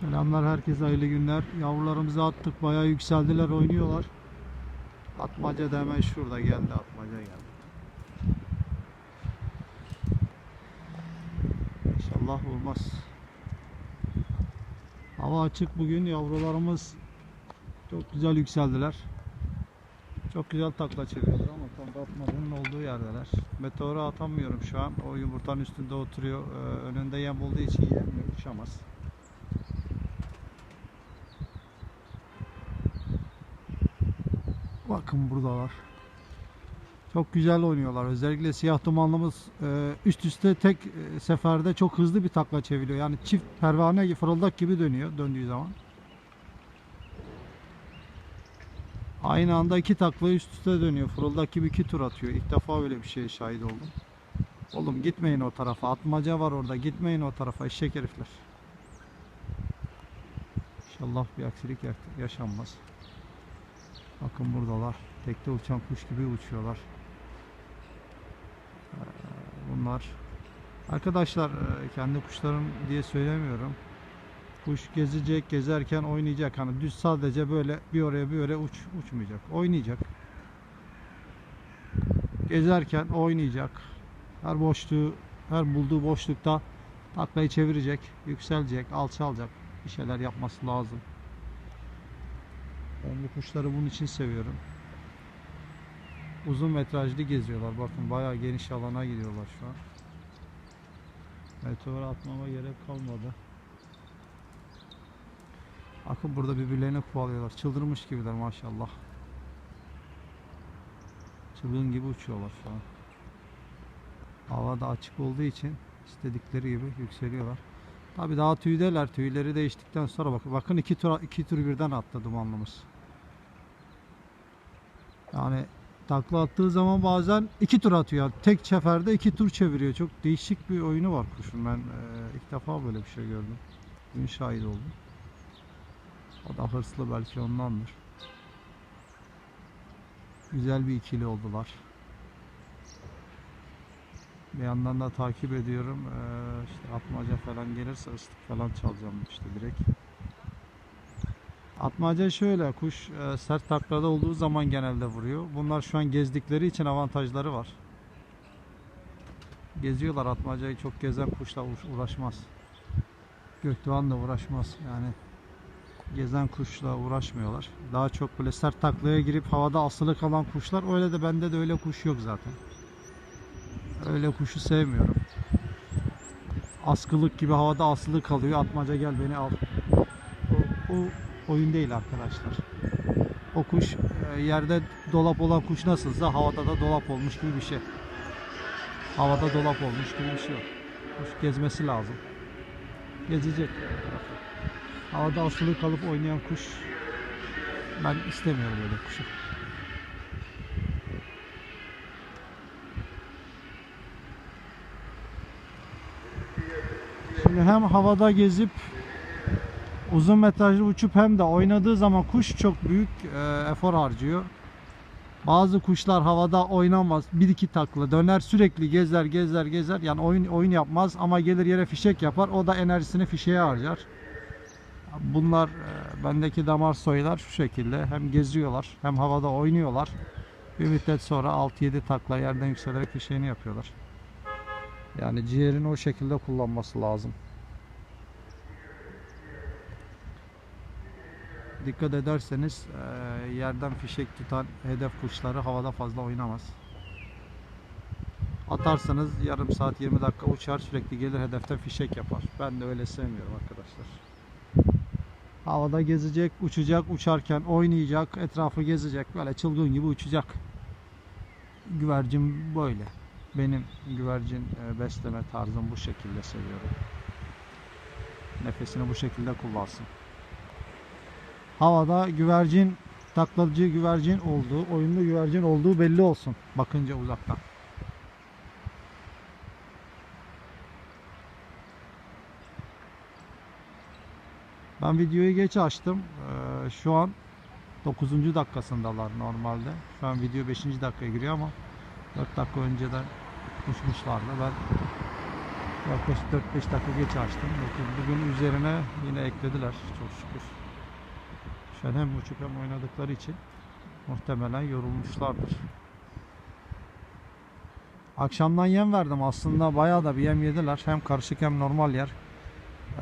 Selamlar herkese hayırlı günler. Yavrularımızı attık bayağı yükseldiler oynuyorlar. Atmaca da hemen şurada geldi atmaca geldi. İnşallah olmaz. Hava açık bugün yavrularımız çok güzel yükseldiler. Çok güzel takla çeviriyorlar ama tam da atmacanın olduğu yerdeler. Meteora atamıyorum şu an. O yumurtanın üstünde oturuyor. Ee, önünde yem olduğu için yemiyor, uçamaz. Bakın buradalar. Çok güzel oynuyorlar. Özellikle siyah dumanlımız e, üst üste tek e, seferde çok hızlı bir takla çeviriyor. Yani çift pervane fırıldak gibi dönüyor döndüğü zaman. Aynı anda iki takla üst üste dönüyor. Fırıldak gibi iki tur atıyor. İlk defa öyle bir şeye şahit oldum. Oğlum gitmeyin o tarafa. Atmaca var orada. Gitmeyin o tarafa. Eşek herifler. İnşallah bir aksilik ya- yaşanmaz. Bakın buradalar. Tekte uçan kuş gibi uçuyorlar. Ee, Bunlar arkadaşlar e, kendi kuşlarım diye söylemiyorum. Kuş gezecek, gezerken oynayacak. Hani düz sadece böyle bir oraya bir oraya uç uçmayacak. Oynayacak. Gezerken oynayacak. Her boşluğu, her bulduğu boşlukta taklayı çevirecek, yükselecek, alçalacak. Bir şeyler yapması lazım. Ben bu kuşları bunun için seviyorum. Uzun metrajlı geziyorlar. Bakın bayağı geniş alana gidiyorlar şu an. Meteor atmama gerek kalmadı. Bakın burada birbirlerini kovalıyorlar. Çıldırmış gibiler maşallah. Çılgın gibi uçuyorlar şu an. Hava da açık olduğu için istedikleri gibi yükseliyorlar. Tabi daha tüydeler. Tüyleri değiştikten sonra bakın bakın iki tur iki tur birden attı dumanlımız. Yani takla attığı zaman bazen iki tur atıyor. Tek seferde iki tur çeviriyor. Çok değişik bir oyunu var kuşun. Ben e, ilk defa böyle bir şey gördüm. Bugün şahit oldum. O da hırslı belki ondandır. Güzel bir ikili oldular. Bir yandan da takip ediyorum. Ee, işte atmaca falan gelirse ıslık falan çalacağım işte direkt. Atmaca şöyle kuş e, sert taklada olduğu zaman genelde vuruyor. Bunlar şu an gezdikleri için avantajları var. Geziyorlar atmacayı çok gezen kuşla uğraş- uğraşmaz. Gökdoğan da uğraşmaz yani. Gezen kuşla uğraşmıyorlar. Daha çok böyle sert taklaya girip havada asılı kalan kuşlar öyle de bende de öyle kuş yok zaten. Öyle kuşu sevmiyorum. Askılık gibi havada asılı kalıyor. Atmaca gel beni al. O, o oyun değil arkadaşlar. O kuş e, yerde dolap olan kuş nasılsa havada da dolap olmuş gibi bir şey. Havada dolap olmuş gibi bir şey yok. Kuş gezmesi lazım. Gezecek. Havada asılı kalıp oynayan kuş ben istemiyorum öyle kuşu. Şimdi hem havada gezip uzun metrajlı uçup hem de oynadığı zaman kuş çok büyük e, efor harcıyor. Bazı kuşlar havada oynamaz. Bir iki takla döner sürekli gezer gezer gezer. Yani oyun oyun yapmaz ama gelir yere fişek yapar. O da enerjisini fişeğe harcar. Bunlar e, bendeki damar soylar şu şekilde. Hem geziyorlar hem havada oynuyorlar. Bir müddet sonra 6-7 takla yerden yükselerek fişeğini yapıyorlar. Yani ciğerini o şekilde kullanması lazım. Dikkat ederseniz e, yerden fişek tutan hedef kuşları havada fazla oynamaz. Atarsanız yarım saat 20 dakika uçar sürekli gelir hedefte fişek yapar. Ben de öyle sevmiyorum arkadaşlar. Havada gezecek, uçacak, uçarken oynayacak, etrafı gezecek, böyle çılgın gibi uçacak. Güvercin böyle. Benim güvercin e, besleme tarzım bu şekilde seviyorum. Nefesini bu şekilde kullansın. Havada güvercin, taklacı güvercin olduğu, oyunlu güvercin olduğu belli olsun. Bakınca uzaktan. Ben videoyu geç açtım. Ee, şu an 9. dakikasındalar normalde. Şu an video 5. dakikaya giriyor ama 4 dakika önceden uçmuşlardı. Ben Yaklaşık 4-5 dakika geç açtım. Bugün üzerine yine eklediler çok şükür. Şu hem uçup hem oynadıkları için muhtemelen yorulmuşlardır. Akşamdan yem verdim aslında bayağı da bir yem yediler. Hem karışık hem normal yer.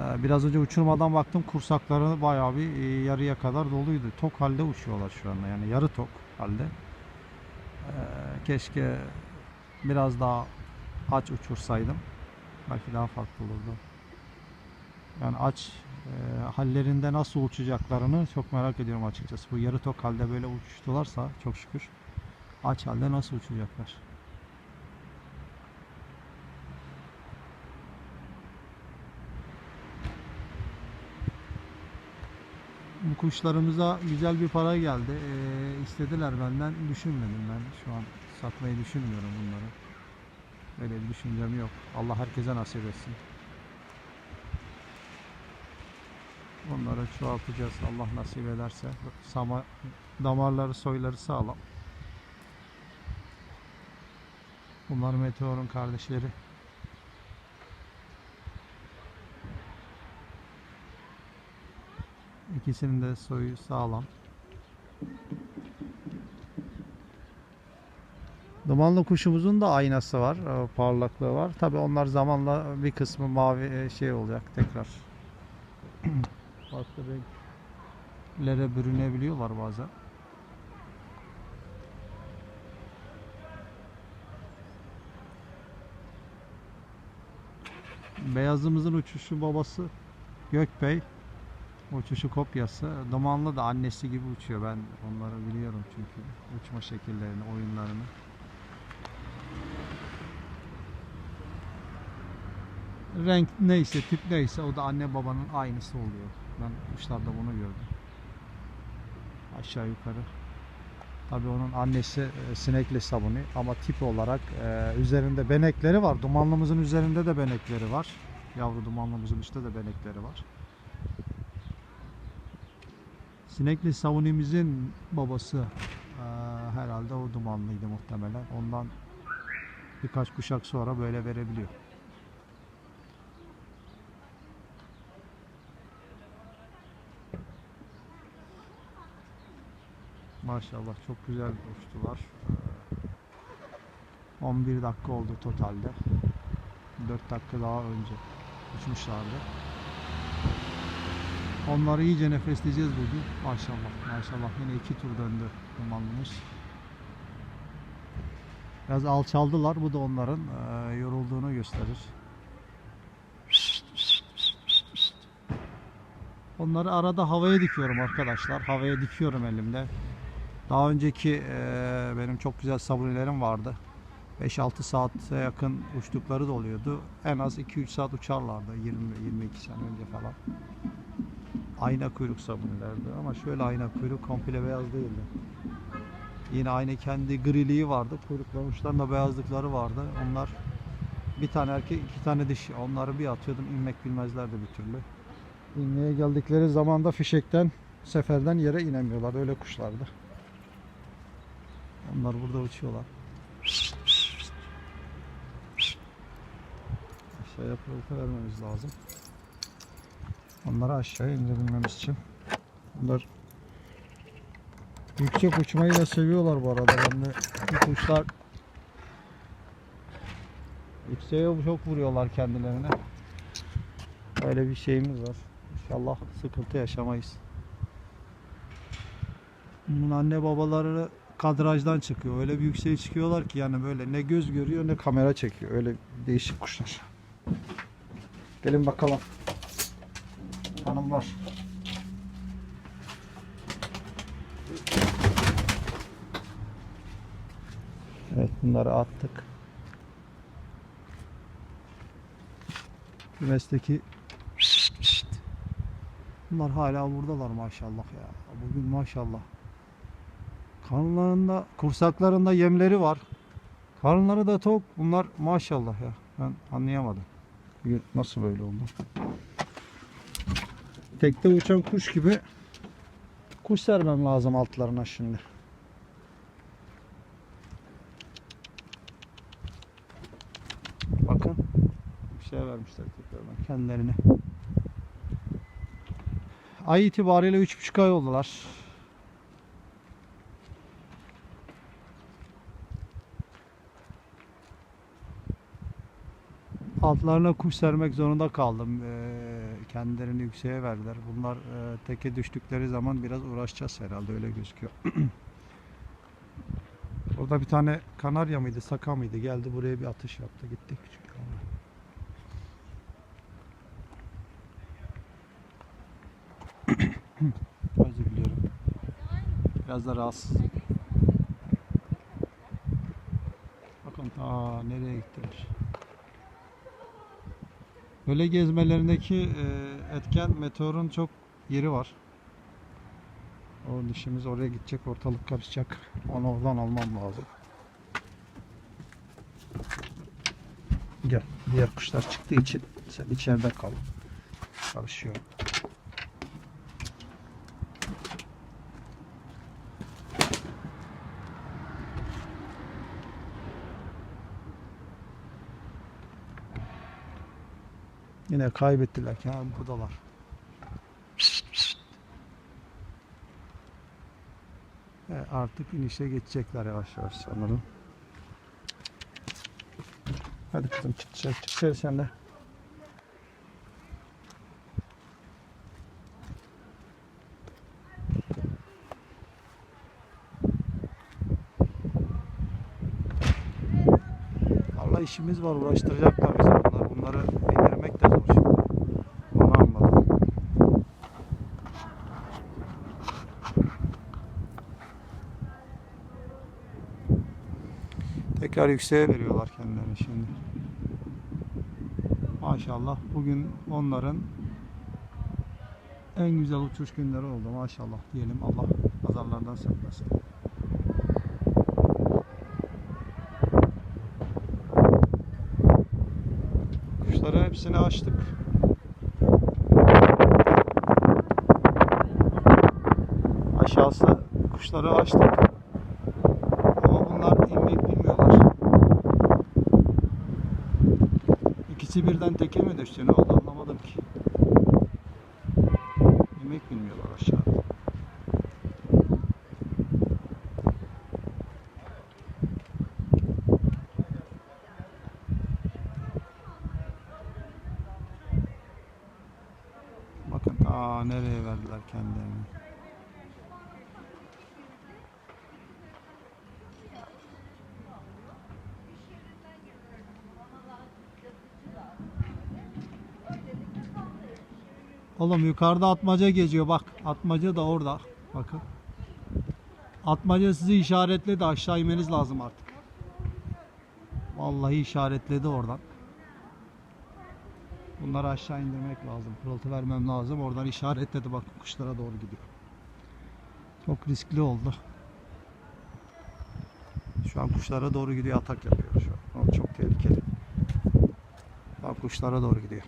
Ee, Biraz önce uçurmadan baktım kursakları bayağı bir e, yarıya kadar doluydu. Tok halde uçuyorlar şu anda yani yarı tok halde. Ee, Keşke biraz daha aç uçursaydım. Belki daha farklı olurdu. Yani aç e, hallerinde nasıl uçacaklarını çok merak ediyorum açıkçası. Bu yarı tok halde böyle uçtularsa çok şükür aç halde nasıl uçacaklar? Kuşlarımıza güzel bir para geldi. Ee, istediler benden. Düşünmedim ben. Şu an satmayı düşünmüyorum bunları. Öyle bir düşüncem yok. Allah herkese nasip etsin. Onları çoğaltacağız Allah nasip ederse. Sama, damarları soyları sağlam. Bunlar Meteor'un kardeşleri. İkisinin de soyu sağlam. Dumanlı kuşumuzun da aynası var, e, parlaklığı var. Tabi onlar zamanla bir kısmı mavi e, şey olacak tekrar. Farklı renklere bürünebiliyorlar bazen. Beyazımızın uçuşu babası Gökbey. Uçuşu kopyası. Dumanlı da annesi gibi uçuyor. Ben onları biliyorum çünkü. Uçma şekillerini, oyunlarını. Renk neyse, tip neyse o da anne babanın aynısı oluyor. Ben kuşlarda bunu gördüm. Aşağı yukarı. Tabii onun annesi e, sinekli sabuni ama tip olarak e, üzerinde benekleri var. Dumanlımızın üzerinde de benekleri var. Yavru dumanlımızın üstte de benekleri var. Sinekli savunimizin babası e, herhalde o dumanlıydı muhtemelen. Ondan birkaç kuşak sonra böyle verebiliyor. Maşallah çok güzel. Ee, 11 dakika oldu totalde. 4 dakika daha önce uçmuşlardı. Onları iyice nefesleyeceğiz bugün. Maşallah maşallah yine iki tur döndü dumanlımız. Biraz alçaldılar. Bu da onların e, yorulduğunu gösterir. Onları arada havaya dikiyorum arkadaşlar. Havaya dikiyorum elimde. Daha önceki e, benim çok güzel sabunilerim vardı. 5-6 saate yakın uçtukları da oluyordu. En az 2-3 saat uçarlardı 20-22 sene önce falan. Ayna kuyruk sabunilerdi ama şöyle ayna kuyruk komple beyaz değildi. Yine aynı kendi griliği vardı. Kuyrukların uçlarında beyazlıkları vardı. Onlar bir tane erkek iki tane dişi. Onları bir atıyordum inmek bilmezlerdi bir türlü. İnmeye geldikleri zaman da fişekten seferden yere inemiyorlar. Öyle kuşlardı. Onlar burada uçuyorlar. Aşağıya pırıltı vermemiz lazım. Onları aşağıya indirebilmemiz için. Bunlar yüksek uçmayı da seviyorlar bu arada. Ben de bu kuşlar yükseğe çok vuruyorlar kendilerine. Öyle bir şeyimiz var. İnşallah sıkıntı yaşamayız. Bunun anne babaları kadrajdan çıkıyor. Öyle bir yükseğe çıkıyorlar ki yani böyle ne göz görüyor ne kamera çekiyor. Öyle değişik kuşlar. Gelin bakalım. Hanımlar. Evet bunları attık. Kümesteki Bunlar hala buradalar maşallah ya. Bugün maşallah. Karnlarında, kursaklarında yemleri var. Karnları da tok. Bunlar maşallah ya. Ben anlayamadım. Bugün nasıl böyle oldu? Tekte uçan kuş gibi kuş sermem lazım altlarına şimdi. Bakın. Bir yükseğe vermişler tekrardan kendilerini. Ay itibariyle 3,5 ay oldular. Altlarına kuş sermek zorunda kaldım. Ee, kendilerini yükseğe verdiler. Bunlar e, teke düştükleri zaman biraz uğraşacağız herhalde öyle gözüküyor. Orada bir tane kanarya mıydı, saka mıydı? Geldi buraya bir atış yaptı. Gitti küçük. Özür diliyorum. Biraz da rahatsız. Bakın ta nereye gittiler. Böyle gezmelerindeki e, etken meteorun çok yeri var. O dişimiz oraya gidecek, ortalık karışacak. Onu oradan almam lazım. Gel. Diğer kuşlar çıktığı için sen içeride kal. Karışıyor. Yine kaybettiler ki ha buradalar. E, artık inişe geçecekler yavaş yavaş sanırım. Hadi kızım çık dışarı, çık dışarı sen de. Valla işimiz var uğraştıracaklar bizi bunlar. Bunları indirmek de zor şimdi. Onu anladım. Tekrar yükseğe veriyorlar kendilerini şimdi. Maşallah bugün onların en güzel uçuş günleri oldu maşallah diyelim Allah pazarlardan saklasın. Kuşları hepsini açtık. Aşağısı kuşları açtık. Ama bunlar inmek bilmiyorlar. İkisi birden teke mi düştü ne oldu anlamadım ki. İnmek bilmiyorlar aşağıda. Bakın ta nereye verdiler kendilerini. Oğlum yukarıda atmaca geziyor bak. Atmaca da orada. Bakın. Atmaca sizi işaretledi. Aşağı inmeniz lazım artık. Vallahi işaretledi oradan. Bunları aşağı indirmek lazım. Pırıltı vermem lazım. Oradan işaretledi. Bak kuşlara doğru gidiyor. Çok riskli oldu. Şu an kuşlara doğru gidiyor. Atak yapıyor şu an. Çok tehlikeli. Bak kuşlara doğru gidiyor.